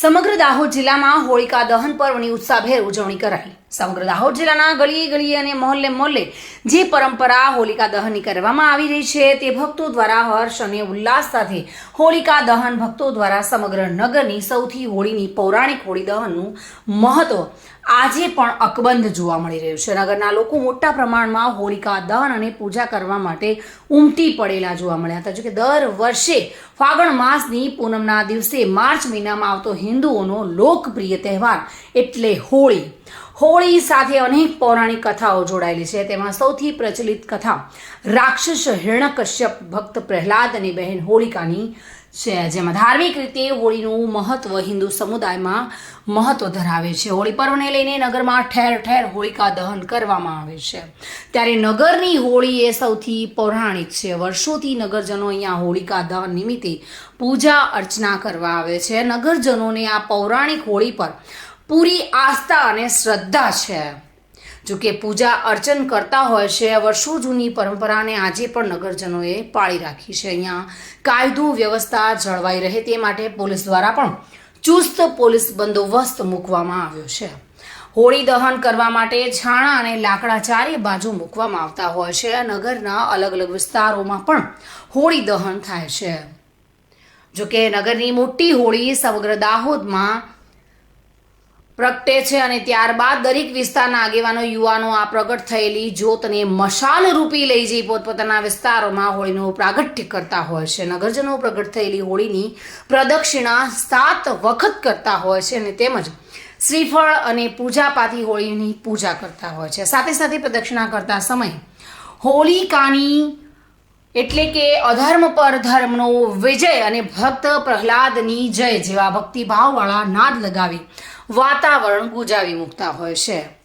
સમગ્ર દાહોદ જિલ્લામાં હોળિકા દહન પર્વની ઉત્સાહભેર ઉજવણી કરાઈ. સમગ્ર દાહોદ જિલ્લાના ગલીએ ગલીએ અને મોહલ્લે મોહલ્લે જે પરંપરા હોલિકા દહનની કરવામાં આવી રહી છે તે ભક્તો દ્વારા હર્ષ અને ઉલ્લાસ સાથે હોલિકા દહન ભક્તો દ્વારા સમગ્ર નગરની સૌથી હોળીની પૌરાણિક હોળી દહનનું મહત્વ આજે પણ અકબંધ જોવા મળી રહ્યું છે. નગરના લોકો મોટા પ્રમાણમાં હોલિકા દહન અને પૂજા કરવા માટે ઉમટી પડેલા જોવા મળ્યા હતા. જોકે દર વર્ષે ફાગણ માસની પૂનમના દિવસે માર્ચ મહિનામાં આવતો હિન્દુઓનો લોકપ્રિય તહેવાર એટલે હોળી. હોળી સાથે અનેક પૌરાણિક કથાઓ જોડાયેલી છે. તેમાં સૌથી પ્રચલિત કથા રાક્ષસ હિરણ્યકશ્યપ, ભક્ત પ્રહલાદ અને બહેન હોળિકાની છે. જેમાં ધાર્મિક રીતે હોળીનું મહત્વ હિન્દુ સમુદાયમાં મહત્વ ધરાવે છે. હોળી પર્વને લઈને નગરમાં ઠેર ઠેર હોળિકા દહન કરવામાં આવે છે. ત્યારે નગરની હોળી એ સૌથી પૌરાણિક છે. વર્ષોથી નગરજનો અહીંયા હોળિકા દહન નિમિત્તે પૂજા અર્ચના કરવા આવે છે. નગરજનોને આ પૌરાણિક હોળી પર પૂરી આસ્થા અને શ્રદ્ધા છે. જો કે પૂજા અર્ચન કરતા હોય છે વર્ષો જૂની પરંપરાને આજે પણ નગરજનોએ પાળી રાખી છે. અહીંયા કાયદો વ્યવસ્થા જળવાઈ રહે તે માટે પોલીસ દ્વારા પણ ચુસ્ત પોલીસ બંદોબસ્ત મૂકવામાં આવ્યો છે. હોળી દહન કરવા માટે છાણા અને લાકડા ચારે બાજુ મૂકવામાં આવતા હોય છે. નગરના અલગ અલગ વિસ્તારોમાં પણ હોળી દહન થાય છે. જો કે નગરની મોટી હોળી સમગ્ર દાહોદમાં પ્રગટે છે અને ત્યારબાદ દરેક વિસ્તારના આગેવાનો, યુવાનો આ પ્રગટ થયેલી જ્યોતને મશાલ રૂપી લઈ જઈ પોતપોતાના વિસ્તારોમાં હોળીનું પ્રાગટ્ય કરતા હોય છે. નગરજનો પ્રગટ થયેલી હોળીની પ્રદક્ષિણા સાત વખત કરતા હોય છે અને તેમજ શ્રીફળ અને પૂજાપાથી હોળીની પૂજા કરતા હોય છે. સાથે સાથે પ્રદક્ષિણા કરતા સમયે હોલિકાની એટલે કે અધર્મ પર ધર્મનો વિજય અને ભક્ત પ્રહલાદની જય જેવા ભક્તિભાવવાળા નાદ લગાવી વાતાવરણ ગુજાવી મૂકતા હોય છે.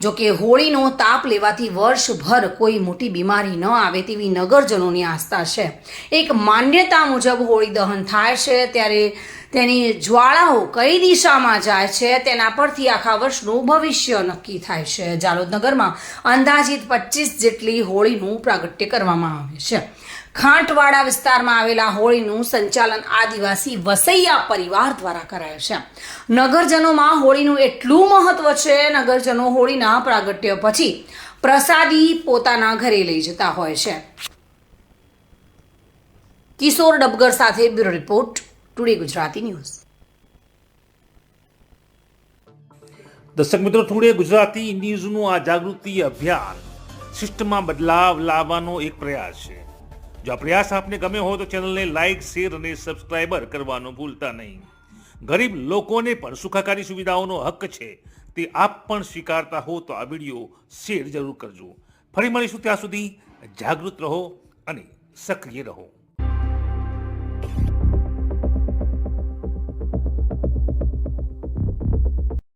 જો કે હોળીનો તાપ લેવાથી વર્ષભર કોઈ મોટી બીમારી ન આવે તેવી નગરજનોની આસ્થા છે. એક માન્યતા મુજબ હોળી દહન થાય છે, ત્યારે તેની જ્વાળાઓ કઈ દિશામાં જાય છે તેના પરથી આખા વર્ષનું ભવિષ્ય નક્કી થાય છે. જાલોદનગરમાં અંદાજિત પચીસ જેટલી હોળીનું પ્રાગટ્ય કરવામાં આવે છે. ખાંટવાડા વિસ્તારમાં આવેલા હોળીનું સંચાલન આદિવાસી વસૈયા પરિવાર દ્વારા કરાય છે. નગરજનોમાં હોળીનું એટલું મહત્વ છે, નગરજનો હોળીના પ્રાગટ્ય પછી પ્રસાદી પોતાના ઘરે લઈ જતા હોય છે. કિશોર ડબગર સાથે bureau report. Today Gujarati news. દર્શક મિત્રો, ટુડે ગુજરાતી ન્યૂઝનું આ જાગૃતિ અભિયાન સિસ્ટમમાં બદલાવ લાવવાનો એક પ્રયાસ છે. જો આ પ્રયાસ આપને ગમે હોય તો ચેનલને લાઇક શેર અને સબસ્ક્રાઇબર કરવાનું ભૂલતા નહીં. ગરીબ લોકોને પણ સુખાકારી સુવિધાઓનો હક છે તે આપ પણ સ્વીકારતા હો તો આ વીડિયો શેર જરૂર કરજો. ફરી મળીશું ત્યાં સુધી જાગૃત રહો અને સક્રિય રહો.